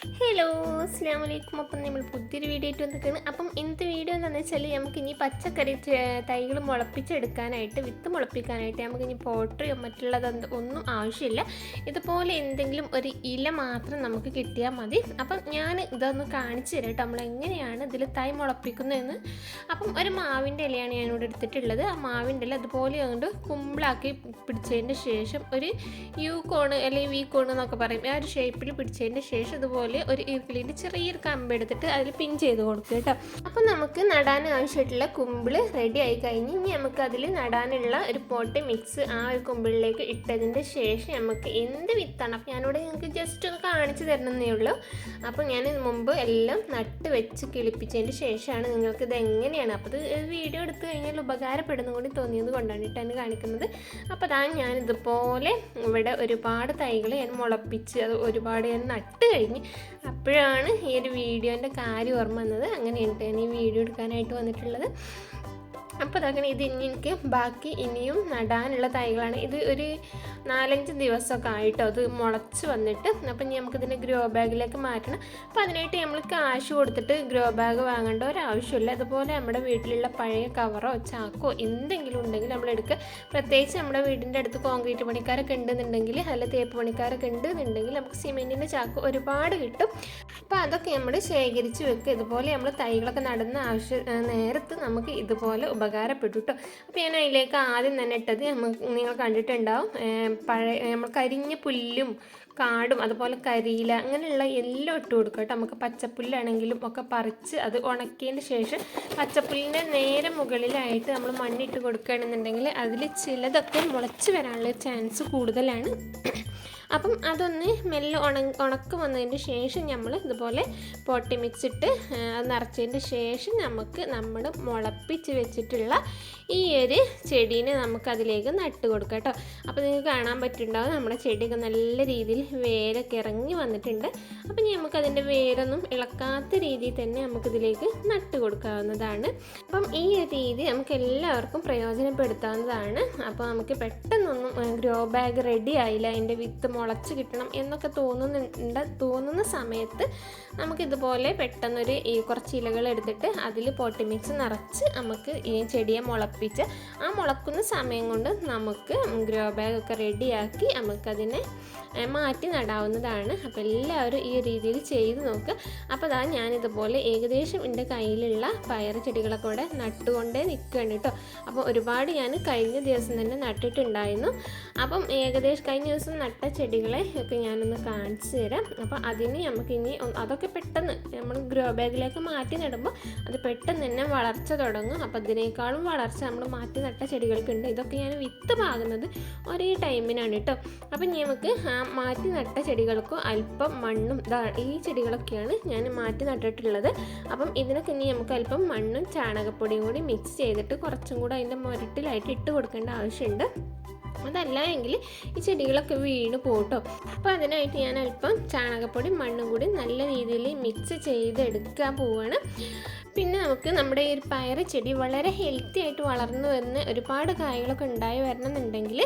Hello അസ്സാം വലൈക്കും അപ്പം നമ്മൾ പുതിയൊരു വീഡിയോ ആയിട്ട് വന്നിരിക്കുകയാണ്. അപ്പം ഇന്നത്തെ വീഡിയോ എന്താണെന്ന് വെച്ചാൽ നമുക്ക് ഇനി പച്ചക്കറി തൈകൾ മുളപ്പിച്ചെടുക്കാനായിട്ട് വിത്ത് മുളപ്പിക്കാനായിട്ട് നമുക്ക് ഇനി പോട്ടറിയോ മറ്റുള്ളത് ഒന്നും ആവശ്യമില്ല. ഇതുപോലെ എന്തെങ്കിലും ഒരു ഇല മാത്രം നമുക്ക് കിട്ടിയാൽ മതി. അപ്പം ഞാൻ ഇതൊന്ന് കാണിച്ചു തരാം കേട്ടോ. നമ്മൾ എങ്ങനെയാണ് ഇതിൽ തൈ മുളപ്പിക്കുന്നതെന്ന്. അപ്പം ഒരു മാവിന്റെ ഇലയാണ് ഞാനിവിടെ എടുത്തിട്ടുള്ളത്. ആ മാവിന്റെ ഇല അതുപോലെ കൊണ്ട് കുമ്പിളാക്കി പിടിച്ചതിന്റെ ശേഷം ഒരു യു കോണ് അല്ലെങ്കിൽ വി കോണ് എന്നൊക്കെ പറയും. ആ ഒരു ഷേപ്പിൽ പിടിച്ചതിന്റെ ശേഷം ഇതുപോലെ ഒരു ഈർക്കിലിന്റെ ചെറിയൊരു കമ്പ് എടുത്തിട്ട് അതിൽ പിൻ ചെയ്ത് കൊടുക്കുക കേട്ടോ. അപ്പോൾ നമുക്ക് നടാൻ ആവശ്യമായിട്ടുള്ള കുമ്പിൾ റെഡി ആയി കഴിഞ്ഞ് ഇനി നമുക്ക് അതിൽ നടാനുള്ള ഒരു പോട്ട് മിക്സ് ആ ഒരു കുമ്പിളിലേക്ക് ഇട്ടതിന്റെ ശേഷം നമുക്ക് എന്ത് വിത്താണ് അപ്പോൾ ഞാനിവിടെ നിങ്ങൾക്ക് ജസ്റ്റ് ഒന്ന് കാണിച്ചു തരണമെന്നേ ഉള്ളൂ. അപ്പോൾ ഞാൻ മുമ്പ് എല്ലാം നട്ട് വെച്ച് കിളിപ്പിച്ചതിന് ശേഷമാണ് നിങ്ങൾക്ക് ഇത് എങ്ങനെയാണ്? അപ്പോൾ ഇത് വീഡിയോ എടുത്തു കഴിഞ്ഞാൽ ഉപകാരപ്പെടുന്ന കൂടി തോന്നിയത് കൊണ്ടാണ് കേട്ടോ കാണിക്കുന്നത്. അപ്പോൾ അതാണ് ഞാൻ ഇതുപോലെ ഇവിടെ ഒരുപാട് തൈകൾ ഞാൻ മുളപ്പിച്ച് അത് ഒരുപാട് ഞാൻ നട്ട് കഴിഞ്ഞ് അപ്പോഴാണ് ഈ ഒരു വീഡിയോന്റെ കാര്യം ഓർമ്മ വന്നത്. അങ്ങനെയാണ് ഞാൻ ഈ വീഡിയോ എടുക്കാനായിട്ട് വന്നിട്ടുള്ളത്. അപ്പോൾ അതങ്ങനെ ഇത് ഇനി എനിക്ക് ബാക്കി ഇനിയും നടാനുള്ള തൈകളാണ്. ഇത് ഒരു നാലഞ്ച് ദിവസമൊക്കെ ആയിട്ടോ അത് മുളച്ച് വന്നിട്ട്. അപ്പം ഇനി നമുക്കിതിനെ ഗ്രോ ബാഗിലേക്ക് മാറ്റണം. അപ്പോൾ അതിനായിട്ട് നമ്മൾ കാശ് കൊടുത്തിട്ട് ഗ്രോ ബാഗ് വാങ്ങേണ്ട ഒരാവശ്യമില്ല. അതുപോലെ നമ്മുടെ വീട്ടിലുള്ള പഴയ കവറോ ചാക്കോ എന്തെങ്കിലും ഉണ്ടെങ്കിൽ നമ്മൾ എടുക്കുക പ്രത്യേകിച്ച് നമ്മുടെ വീടിന്റെ അടുത്ത് കോൺക്രീറ്റ് പണിക്കാരൊക്കെ ഉണ്ടെന്നുണ്ടെങ്കിൽ അല്ല തേപ്പ് പണിക്കാരൊക്കെ ഉണ്ടെന്നുണ്ടെങ്കിൽ നമുക്ക് സിമെന്റിന്റെ ചാക്ക് ഒരുപാട് കിട്ടും. അപ്പോൾ അതൊക്കെ നമ്മൾ ശേഖരിച്ച് വെക്കുക ഇതുപോലെ നമ്മൾ തൈകളൊക്കെ നടുന്ന ആവശ്യം നേരത്ത് നമുക്ക് ഇതുപോലെ ഉപകാരപ്പെട്ടു കേട്ടോ അപ്പോൾ ഞാൻ അതിലേക്ക് ആദ്യം തന്നെ ഇട്ടത് നമ്മൾ നിങ്ങൾ കണ്ടിട്ടുണ്ടാവും. പഴയ നമ്മൾ കരിഞ്ഞ പുല്ലും കാടും അതുപോലെ കരിയില അങ്ങനെയുള്ള എല്ലാം ഇട്ട് കൊടുക്കുക കേട്ടോ. നമുക്ക് പച്ചപ്പുല്ലാണെങ്കിലും ഒക്കെ പറിച്ച് അത് ഉണക്കിയതിന് ശേഷം പച്ചപ്പുല്ലിന്റെ നേരെ മുകളിലായിട്ട് നമ്മൾ മണ്ണിട്ട് കൊടുക്കുകയാണെന്നുണ്ടെങ്കിൽ അതിൽ ചിലതൊക്കെ മുളച്ച് വരാനുള്ള ചാൻസ് കൂടുതലാണ്. അപ്പം അതൊന്ന് മെല്ലെ ഉണ ഉണക്ക് വന്നതിന് ശേഷം നമ്മൾ ഇതുപോലെ പൊട്ടി മിക്സ് ഇട്ട് അത് നിറച്ചതിന് ശേഷം നമുക്ക് നമ്മൾ മുളപ്പിച്ച് വെച്ചിട്ടുള്ള ഈ ഒരു ചെടീനെ നമുക്ക് അതിലേക്ക് നട്ട് കൊടുക്കാം കേട്ടോ. അപ്പോൾ നിങ്ങൾക്ക് കാണാൻ പറ്റുന്നുണ്ടാവും നമ്മുടെ ചെടിയൊക്കെ നല്ല രീതിയിൽ വേരൊക്കെ ഇറങ്ങി വന്നിട്ടുണ്ട്. അപ്പം ഇനി നമുക്കതിന്റെ വേരൊന്നും ഇളക്കാത്ത രീതിയിൽ തന്നെ നമുക്കിതിലേക്ക് നട്ട് കൊടുക്കാവുന്നതാണ്. അപ്പം ഈ ഒരു രീതി നമുക്ക് എല്ലാവർക്കും പ്രയോജനപ്പെടുത്താവുന്നതാണ്. അപ്പോൾ നമുക്ക് പെട്ടെന്നൊന്നും ഗ്രോ ബാഗ് റെഡി ആയില്ല അതിന്റെ വിത്ത് മുളച്ച് കിട്ടണം എന്നൊക്കെ തോന്നുന്നുണ്ട് തോന്നുന്ന സമയത്ത് നമുക്കിതുപോലെ പെട്ടെന്നൊരു ഈ കുറച്ച് ഇലകൾ എടുത്തിട്ട് അതിൽ പോട്ടി മിക്സ് നിറച്ച് നമുക്ക് ഈ ചെടിയെ മുളപ്പിച്ച് ആ മുളക്കുന്ന സമയം കൊണ്ട് നമുക്ക് ഗ്രോ ബാഗൊക്കെ റെഡിയാക്കി നമുക്കതിനെ ഏ, മാറ്റി നടാവുന്നതാണ്. അപ്പോൾ എല്ലാവരും ഈ രീതിയിൽ ചെയ്ത് നോക്കുക അപ്പോൾ അതാ ഞാനിതുപോലെ ഏകദേശം എന്റെ കയ്യിലുള്ള പയർ ചെടികളൊക്കെ ഇവിടെ നട്ടുകൊണ്ടേ നിൽക്കുകയാണ് കേട്ടോ. അപ്പോൾ ഒരുപാട് ഞാൻ കഴിഞ്ഞ ദിവസം തന്നെ നട്ടിട്ടുണ്ടായിരുന്നു. അപ്പം ഏകദേശം കഴിഞ്ഞ ദിവസം നട്ട ചെടികളെ ഒക്കെ ഞാനൊന്ന് കാണിച്ചു തരാം. അപ്പോൾ അതിന് നമുക്ക് ഇനി അതൊക്കെ പെട്ടെന്ന് നമ്മൾ ഗ്രോ ബാഗിലേക്ക് മാറ്റി നടുമ്പോൾ അത് പെട്ടെന്ന് തന്നെ വളർച്ച തുടങ്ങും. അപ്പോൾ അതിനേക്കാളും വളർച്ച നമ്മൾ മാറ്റി നട്ട ചെടികൾക്കുണ്ട്. ഇതൊക്കെ ഞാൻ വിത്ത് പാകുന്നത് ഒരേ ടൈമിനാണ് കേട്ടോ. അപ്പം നമുക്ക് ആ മാറ്റി നട്ട ചെടികൾക്കും അല്പം മണ്ണും ഈ ചെടികളൊക്കെയാണ് ഞാൻ മാറ്റി നട്ടിട്ടുള്ളത്. അപ്പം ഇതിനൊക്കെ ഇനി നമുക്ക് അല്പം മണ്ണും ചാണകപ്പൊടിയും കൂടി മിക്സ് ചെയ്തിട്ട് കുറച്ചും കൂടെ അതിന്റെ മുരട്ടിലായിട്ട് ഇട്ട് കൊടുക്കേണ്ട ആവശ്യമുണ്ട്. അതല്ല എങ്കിൽ ഈ ചെടികളൊക്കെ വീണ് പോട്ടോ. അപ്പോൾ അതിനായിട്ട് ഞാൻ അല്പം ചാണകപ്പൊടി മണ്ണും കൂടി നല്ല രീതിയിൽ മിക്സ് ചെയ്തെടുക്കാൻ പോവാണ്. പിന്നെ നമുക്ക് നമ്മുടെ ഈ പയർ ചെടി വളരെ ഹെൽത്തി ആയിട്ട് വളർന്നു വരുന്ന ഒരുപാട് കായകളൊക്കെ ഉണ്ടായി വരണമെന്നുണ്ടെങ്കിൽ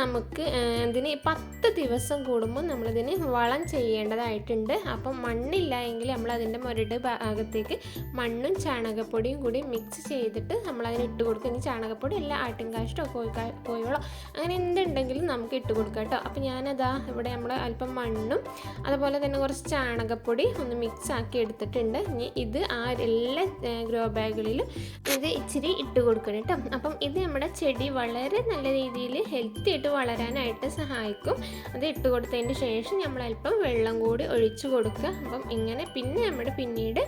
നമുക്ക് ഇതിന് പത്ത് ദിവസം കൂടുമ്പോൾ നമ്മളിതിന് വളം ചെയ്യേണ്ടതായിട്ടുണ്ട്. അപ്പം മണ്ണില്ല എങ്കിൽ നമ്മൾ അതിന്റെ മുരട് ഭാഗത്തേക്ക് മണ്ണും ചാണകപ്പൊടിയും കൂടി മിക്സ് ചെയ്തിട്ട് നമ്മളതിന് ഇട്ട് കൊടുക്കുക ഇനി ചാണകപ്പൊടി അല്ല ആട്ടിൻകാഷ്ടോ കോഴിക്കാ കോഴികളോ അങ്ങനെ എന്തുണ്ടെങ്കിലും നമുക്ക് ഇട്ട് കൊടുക്കാം കേട്ടോ. അപ്പോൾ ഞാനതാ ഇവിടെ നമ്മൾ അല്പം മണ്ണും അതുപോലെ തന്നെ കുറച്ച് ചാണകപ്പൊടി ഒന്ന് മിക്സ് ആക്കി എടുത്തിട്ടുണ്ട്. ഇനി ഇത് ആ എല്ലാ ഗ്രോ ബാഗുകളിലും ഇത് ഇച്ചിരി ഇട്ട് കൊടുക്കണം കേട്ടോ. അപ്പം ഇത് നമ്മുടെ ചെടി വളരെ നല്ല രീതിയിൽ ഹെൽത്തി ആയിട്ട് വളരാനായിട്ട് സഹായിക്കും. അത് ഇട്ട് കൊടുത്തതിന് ശേഷം നമ്മൾ അല്പം വെള്ളം കൂടി ഒഴിച്ചു കൊടുക്കുക. അപ്പം ഇങ്ങനെ പിന്നെ നമ്മുടെ പിന്നീട്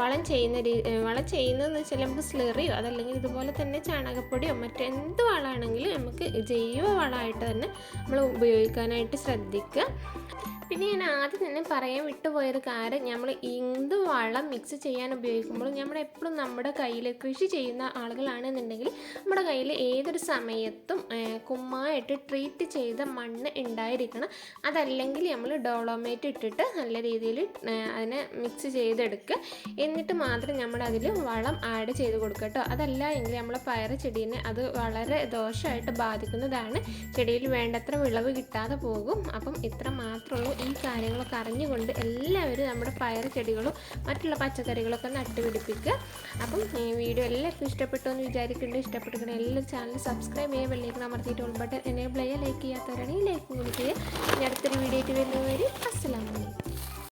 വളം ചെയ്യുന്ന രീ ആ, വളം ചെയ്യുന്നതെന്ന് വെച്ചാൽ നമുക്ക് സ്ലെറിയോ അതല്ലെങ്കിൽ ഇതുപോലെ തന്നെ ചാണകപ്പൊടിയോ മറ്റെന്ത് വളമാണെങ്കിലും നമുക്ക് ജൈവ വളമായിട്ട് തന്നെ നമ്മൾ ഉപയോഗിക്കാനായിട്ട് ശ്രദ്ധിക്കുക. പിന്നെ ഞാൻ ആദ്യം തന്നെ പറയാൻ വിട്ടുപോയൊരു കാര്യം നമ്മൾ എന്ത് വളം മിക്സ് ചെയ്യാൻ ഉപയോഗിക്കുമ്പോൾ നമ്മൾ എപ്പോഴും നമ്മുടെ കയ്യിൽ കൃഷി ചെയ്യുന്ന ആളുകളാണെന്നുണ്ടെങ്കിൽ നമ്മുടെ കയ്യിൽ ഏതൊരു സമയത്തും കുമ്മായിട്ട് ട്രീറ്റ് ചെയ്ത മണ്ണ് ഉണ്ടായിരിക്കണം. അതല്ലെങ്കിൽ നമ്മൾ ഡോളോമേറ്റ് ഇട്ടിട്ട് നല്ല രീതിയിൽ അതിനെ മിക്സ് ചെയ്തെടുക്കുക. എന്നിട്ട് മാത്രം നമ്മൾ അതിൽ വളം ആഡ് ചെയ്ത് കൊടുക്കുക അതല്ല എങ്കിൽ നമ്മളെ പയറ് ചെടീനെ അത് വളരെ ദോഷമായിട്ട് ബാധിക്കുന്ന വരുന്നതാണ് ചെടിയിൽ വേണ്ടത്ര വിളവ് കിട്ടാതെ പോകും. അപ്പം ഇത്ര മാത്രമേ ഉള്ളൂ ഈ കാര്യങ്ങളൊക്കെ അറിഞ്ഞുകൊണ്ട് എല്ലാവരും നമ്മുടെ പയർ ചെടികളും മറ്റുള്ള പച്ചക്കറികളൊക്കെ നട്ടുപിടിപ്പിക്കുക. അപ്പം ഈ വീഡിയോ എല്ലാവർക്കും ഇഷ്ടപ്പെട്ടു എന്ന് വിചാരിക്കുന്നുണ്ട്. ഇഷ്ടപ്പെട്ടിരിക്കണം എല്ലാ ചാനൽ സബ്സ്ക്രൈബ് ചെയ്യുക ബെല്ലേക്ക് അമർത്തിയിട്ട് ഉൾപ്പെട്ട് എന്നെ ചെയ്യുക ലൈക്ക് ചെയ്യാത്തവരാണെങ്കിൽ ലൈക്ക് കൊടുക്കുക ഇനി അടുത്തൊരു വീഡിയോ ആയിട്ട് വരുന്നവർ അസ്സലാമലൈക്കും